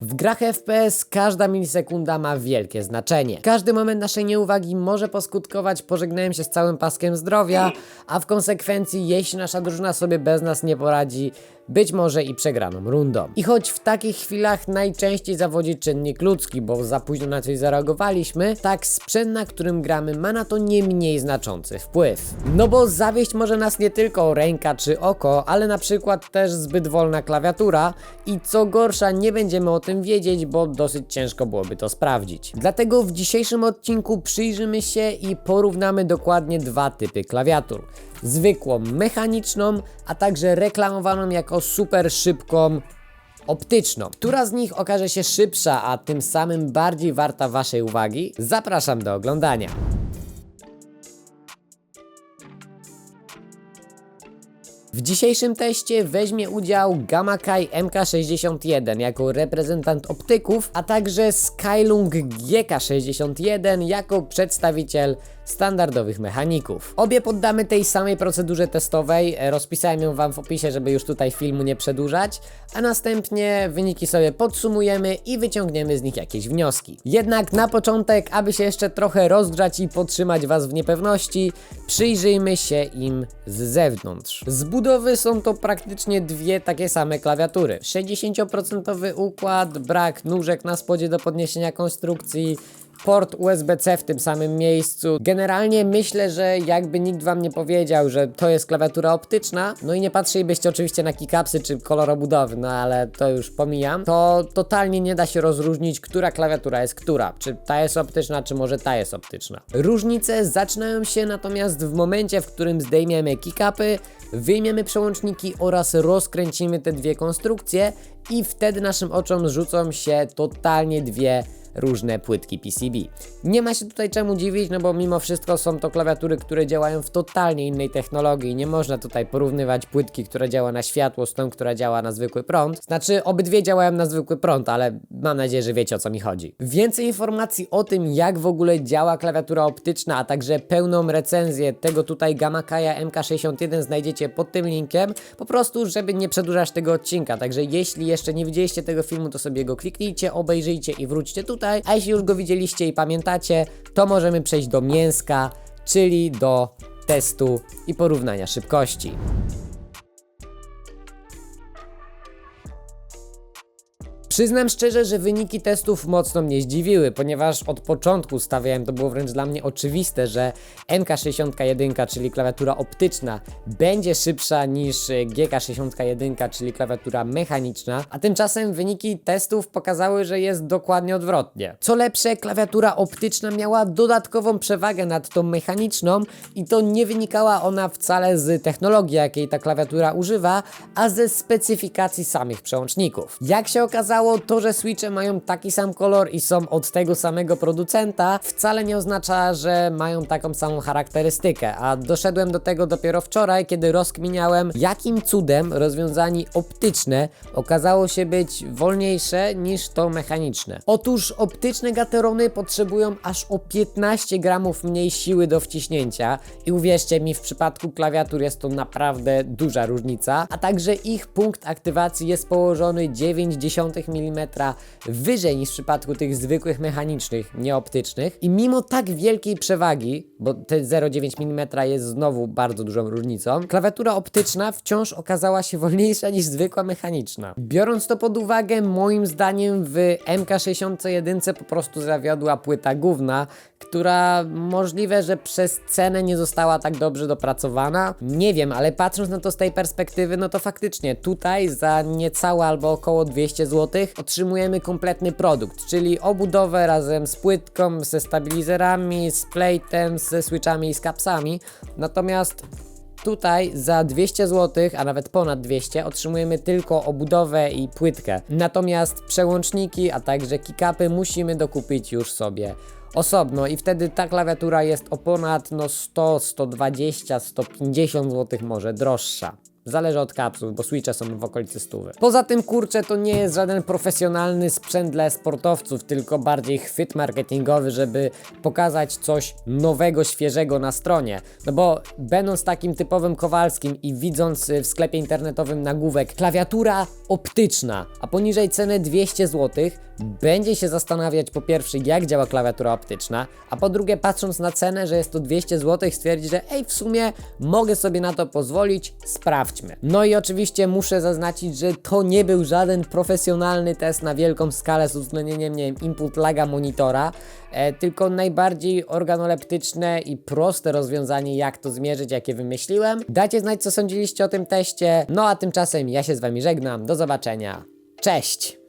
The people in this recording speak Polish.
W grach FPS każda milisekunda ma wielkie znaczenie. Każdy moment naszej nieuwagi może poskutkować pożegnaniem się z całym paskiem zdrowia, a w konsekwencji, jeśli nasza drużyna sobie bez nas nie poradzi, być może i przegraną rundą. I choć w takich chwilach najczęściej zawodzi czynnik ludzki, bo za późno na coś zareagowaliśmy, tak sprzęt, na którym gramy, ma na to nie mniej znaczący wpływ. No bo zawieść może nas nie tylko ręka czy oko, ale na przykład też zbyt wolna klawiatura i co gorsza, nie będziemy o tym wiedzieć, bo dosyć ciężko byłoby to sprawdzić. Dlatego w dzisiejszym odcinku przyjrzymy się i porównamy dokładnie dwa typy klawiatur. Zwykłą mechaniczną, a także reklamowaną jako super szybką optyczną. Która z nich okaże się szybsza, a tym samym bardziej warta Waszej uwagi? Zapraszam do oglądania. W dzisiejszym teście weźmie udział Gamakai MK61 jako reprezentant optyków, a także Skylung GK61 jako przedstawiciel standardowych mechaników. Obie poddamy tej samej procedurze testowej, e, rozpisałem ją Wam w opisie, żeby już tutaj filmu nie przedłużać, a następnie wyniki sobie podsumujemy i wyciągniemy z nich jakieś wnioski. Jednak na początek, aby się jeszcze trochę rozgrzać i podtrzymać Was w niepewności, przyjrzyjmy się im z zewnątrz. Z budowy są to praktycznie dwie takie same klawiatury. 60% układ, brak nóżek na spodzie do podniesienia konstrukcji, port USB-C w tym samym miejscu. Generalnie myślę, że jakby nikt wam nie powiedział, że to jest klawiatura optyczna, no i nie patrzylibyście oczywiście na keycapsy czy kolor obudowy, no ale to już pomijam, to totalnie nie da się rozróżnić, która klawiatura jest która. Czy ta jest optyczna, czy może ta jest optyczna. Różnice zaczynają się natomiast w momencie, w którym zdejmiemy keycapy, wyjmiemy przełączniki oraz rozkręcimy te dwie konstrukcje i wtedy naszym oczom rzucą się totalnie dwie różne płytki PCB. Nie ma się tutaj czemu dziwić, no bo mimo wszystko są to klawiatury, które działają w totalnie innej technologii. Nie można tutaj porównywać płytki, która działa na światło z tą, która działa na zwykły prąd. Znaczy, obydwie działają na zwykły prąd, ale mam nadzieję, że wiecie o co mi chodzi. Więcej informacji o tym, jak w ogóle działa klawiatura optyczna, a także pełną recenzję tego tutaj Gamakaya MK61 znajdziecie pod tym linkiem, po prostu, żeby nie przedłużać tego odcinka. Także jeśli jeszcze nie widzieliście tego filmu, to sobie go kliknijcie, obejrzyjcie i wróćcie tutaj. A jeśli już go widzieliście i pamiętacie, to możemy przejść do mięska, czyli do testu i porównania szybkości. Przyznam szczerze, że wyniki testów mocno mnie zdziwiły, ponieważ od początku stawiałem, to było wręcz dla mnie oczywiste, że MK61, czyli klawiatura optyczna, będzie szybsza niż e, GK61, czyli klawiatura mechaniczna, a tymczasem wyniki testów pokazały, że jest dokładnie odwrotnie. Co lepsze, klawiatura optyczna miała dodatkową przewagę nad tą mechaniczną i to nie wynikała ona wcale z technologii, jakiej ta klawiatura używa, a ze specyfikacji samych przełączników. Jak się okazało, to, że switche mają taki sam kolor i są od tego samego producenta, wcale nie oznacza, że mają taką samą charakterystykę, a doszedłem do tego dopiero wczoraj, kiedy rozkminiałem, jakim cudem rozwiązanie optyczne okazało się być wolniejsze niż to mechaniczne. Otóż optyczne gaterony potrzebują aż o 15 gramów mniej siły do wciśnięcia i uwierzcie mi, w przypadku klawiatur jest to naprawdę duża różnica, a także ich punkt aktywacji jest położony 0,9 mm wyżej niż w przypadku tych zwykłych mechanicznych, nieoptycznych. I mimo tak wielkiej przewagi, bo te 0,9 mm jest znowu bardzo dużą różnicą, klawiatura optyczna wciąż okazała się wolniejsza niż zwykła mechaniczna. Biorąc to pod uwagę, moim zdaniem w MK61 po prostu zawiodła płyta główna, która możliwe, że przez cenę nie została tak dobrze dopracowana. Nie wiem, ale patrząc na to z tej perspektywy, no to faktycznie tutaj za niecałe albo około 200 zł otrzymujemy kompletny produkt, czyli obudowę razem z płytką, ze stabilizerami, z platem, ze switchami i z kapsami. Natomiast Tutaj za 200 zł, a nawet ponad 200 otrzymujemy tylko obudowę i płytkę. Natomiast przełączniki, a także kickupy musimy dokupić już sobie osobno i wtedy ta klawiatura jest o ponad no 100, 120, 150 zł może droższa. Zależy od kapsuł, bo Switche są w okolicy stówy. Poza tym, kurczę, to nie jest żaden profesjonalny sprzęt dla sportowców, tylko bardziej chwyt marketingowy, żeby pokazać coś nowego, świeżego na stronie. No bo będąc takim typowym Kowalskim i widząc y, w sklepie internetowym nagłówek klawiatura optyczna, a poniżej ceny 200 zł, będzie się zastanawiać po pierwsze jak działa klawiatura optyczna, a po drugie patrząc na cenę, że jest to 200 zł, stwierdzi, że ej w sumie mogę sobie na to pozwolić, sprawdźmy. No i oczywiście muszę zaznaczyć, że to nie był żaden profesjonalny test na wielką skalę z uwzględnieniem, nie wiem, input laga monitora, e, tylko najbardziej organoleptyczne i proste rozwiązanie jak to zmierzyć, jakie wymyśliłem. Dajcie znać co sądziliście o tym teście, no a tymczasem ja się z wami żegnam, do zobaczenia, cześć!